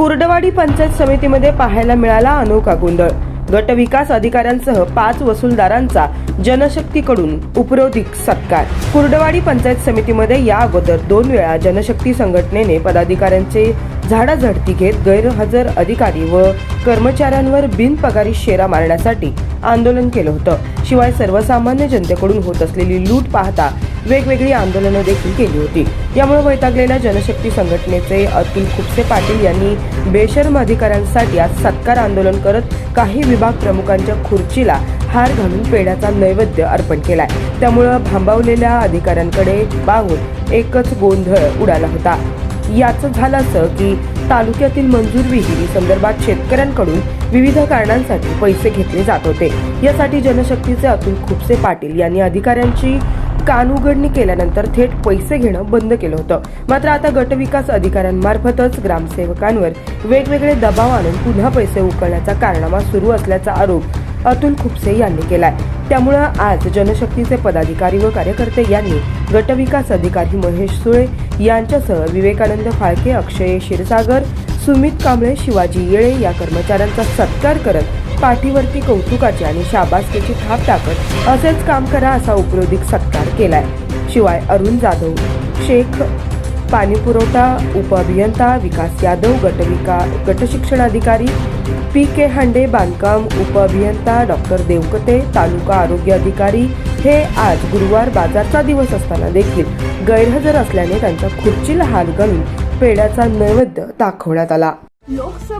कुर्डवाडी पंचायत समितीमध्ये पाहायला मिळाला अनोखा गोंधळ गट विकास अधिकाऱ्यांसह पाच वसूलदारांचा जनशक्तीकडून उपरोधिक सत्कार. कुर्डवाडी पंचायत समितीमध्ये या अगोदर दोन वेळा जनशक्ती संघटनेने पदाधिकाऱ्यांचे झाडाझडती घेत गैरहजर अधिकारी व कर्मचाऱ्यांवर बिनपगारी शेरा मारण्यासाठी आंदोलन केलं होतं. शिवाय सर्वसामान्य जनतेकडून होत असलेली लूट पाहता वेगवेगळी आंदोलनं देखील केली होती. यामुळे वैतागलेल्या जनशक्ती संघटनेचे अतुल खुपसे पाटील यांनी बेशर्म अधिकाऱ्यांसाठी आज सत्कार आंदोलन करत काही विभाग प्रमुखांच्या खुर्चीला हार घालून पेढ्याचा नैवेद्य अर्पण केलाय. त्यामुळं भांबावलेल्या अधिकाऱ्यांकडे पाहून एकच गोंधळ उडाला होता. याचं झालं असं की तालुक्यातील मंजूर विहिरी संदर्भात शेतकऱ्यांकडून विविध कारणांसाठी पैसे घेतले जात होते. यासाठी जनशक्तीचे अतुल खुपसे पाटील यांनी अधिकाऱ्यांची कानउघडणी केल्यानंतर थेट पैसे घेणं बंद केलं होतं. मात्र आता गटविकास अधिकाऱ्यांमार्फतच ग्रामसेवकांवर वेगवेगळे दबाव आणून पुन्हा पैसे उकळण्याचा कारनामा सुरू असल्याचा आरोप अतुल खुपसे यांनी केलाय. त्यामुळं आज जनशक्तीचे पदाधिकारी व कार्यकर्ते यांनी गटविकास अधिकारी महेश सुळे यांच्यासह विवेकानंद फाळके अक्षय क्षीरसागर सुमित कांबळे शिवाजी येळे या कर्मचाऱ्यांचा सत्कार करत पाठीवरती कौतुकाची आणि शाबासकीची थाप टाकत असेच काम करा असा उपरोधिक सत्कार केलाय. शिवाय अरुण जाधव शेख पाणीपुरवठा उपअभियंता विकास यादव गटविका गटशिक्षणाधिकारी पी के हांडे बांधकाम उपअभियंता डॉक्टर देवकते तालुका आरोग्य अधिकारी हे आज गुरुवार बाजारचा दिवस असताना देखील गैरहजर असल्याने त्यांच्या खुर्चीला हात घालून पेढ्याचा नैवेद्य दाखवण्यात आला. लोकसभा